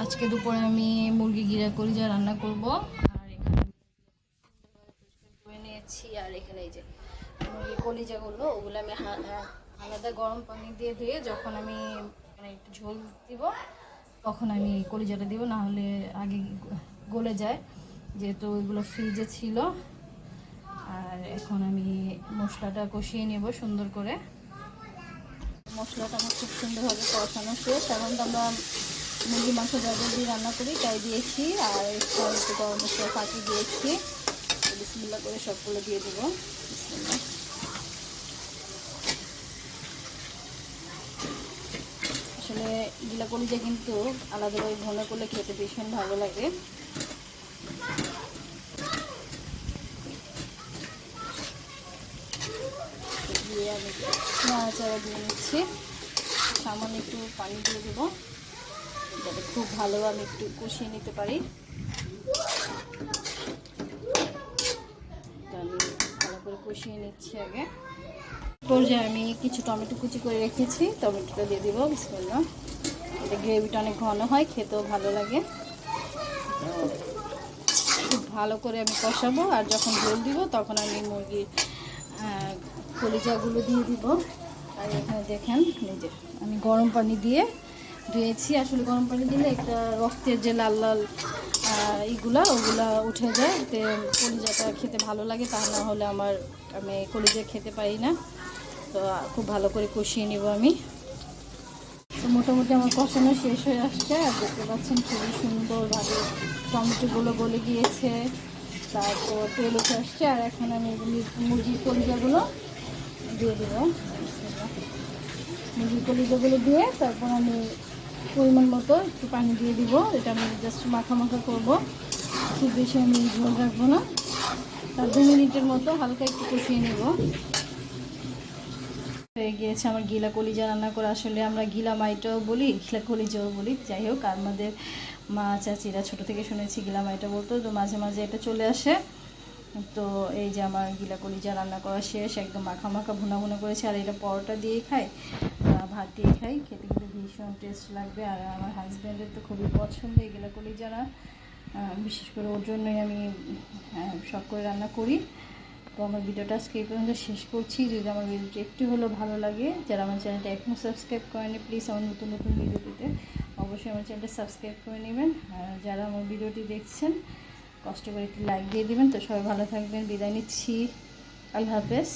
আজকে দুপুরে আমি মুরগি গিরা কলিজা রান্না করব। আর এখানে করে নিয়েছি, আর এখানে এই যে মুরগি কলিজাগুলো, ওগুলো আমি আলাদা গরম পানি দিয়ে ধুয়ে যখন আমি মানে একটু ঝোল দিব, তখন আমি কলিজাটা দিব, না হলে আগে গলে যায়, যেহেতু ওইগুলো ফ্রিজে ছিল। আর এখন আমি মশলাটা কষিয়ে নেব সুন্দর করে। মশলাটা আমার খুব সুন্দরভাবে কষানো শেষ, এখন তো আমরা মুরগি মাংস যাদের দিয়ে রান্না করি, তাই দিয়েছি। আর একটু গরম মশলা ফাঁকি দিয়েছি। বিসমিল্লা করে সবগুলো দিয়ে দেবো। আসলে গিলা কলিজা কিন্তু আলাদাভাবে ঘন করলে খেতে ভীষণ ভালো লাগে। দিয়ে আমি নাড়াচাড়া দিয়ে নিচ্ছি। সামান্য একটু পানি দিয়ে দেবো। যাতে খুব ভালো আমি একটু কষিয়ে নিতে পারি। আমি ভালো করে কষিয়ে নিচ্ছি আগে। পর্যায়ে আমি কিছু টমেটো কুচি করে রেখেছি। টমেটোটা দিয়ে দিব বিসমিল্লা এটা গ্রেভিটা অনেক ঘন হয়, খেতেও ভালো লাগে। খুব ভালো করে আমি কষাবো আর যখন জল দিব তখন আমি মুরগির কলিজাগুলো দিয়ে দিব। আর এখানে দেখেন যে আমি গরম পানি দিয়ে ধুয়েছি, আসলে গরম পানি দিলে একটা রক্তের যে লাল লাল ইগুলা ওগুলা উঠে যায়। এতে কলিজাটা খেতে ভালো লাগে, তা না হলে আমার, আমি কলিজা খেতে পারি না। তো খুব ভালো করে কষিয়ে নিব আমি। তো মোটামুটি আমার কষানো শেষ হয়ে আসছে, আর দেখতে পাচ্ছেন খুবই সুন্দরভাবে টমেটোগুলো গলে গিয়েছে। তারপর তেল উঠে আসছে, আর এখন আমি মুরগির কলিজাগুলো দিয়ে দেবো। মুরগির কলিজাগুলো দিয়ে তারপর আমি পরিমাণ মতো একটু পানি দিয়ে দিব। এটা আমি জাস্ট মাখা মাখা করব। খুব বেশি আমি ঝোল রাখব না। তার দু মিনিটের মতো হালকা একটু কষিয়ে নেব। হয়ে গিয়েছে আমার গিলা কলিজা রান্না করে। আসলে আমরা গিলা মাইটাও বলি, গিলা কলিজাও বলি। যাই হোক, আমাদের মা, চাচিরা ছোট থেকে শুনেছি গিলা মাইটা বলতো, তো মাঝে মাঝে এটা চলে আসে। তো এই যে আমার গিলা কলিজা রান্না করা শেষ, একদম মাখা মাখা ভুনা ভুনা করেছে। আর এটা পরোটা দিয়েই খাই বা ভাত দিয়ে খাই, খেতে কিন্তু ভীষণ টেস্ট লাগবে। আর আমার হাজব্যান্ডের তো খুবই পছন্দ, এগুলো করি যারা বিশেষ করে ওর জন্যই আমি শখ করে রান্না করি। তো আমার ভিডিওটা আজকে এই পর্যন্ত শেষ করছি। যদি আমার ভিডিওটি একটু হলেও ভালো লাগে, যারা আমার চ্যানেলটা এখনও সাবস্ক্রাইব করেনি প্লিজ আমার নতুন নতুন ভিডিও পেতে অবশ্যই আমার চ্যানেলটা সাবস্ক্রাইব করে নেবেন। আর যারা আমার ভিডিওটি দেখছেন, কষ্ট করে একটু লাইক দিয়ে দিবেন। তো সবাই ভালো থাকবেন। বিদায় নিচ্ছি। আল্লাহ হাফেজ।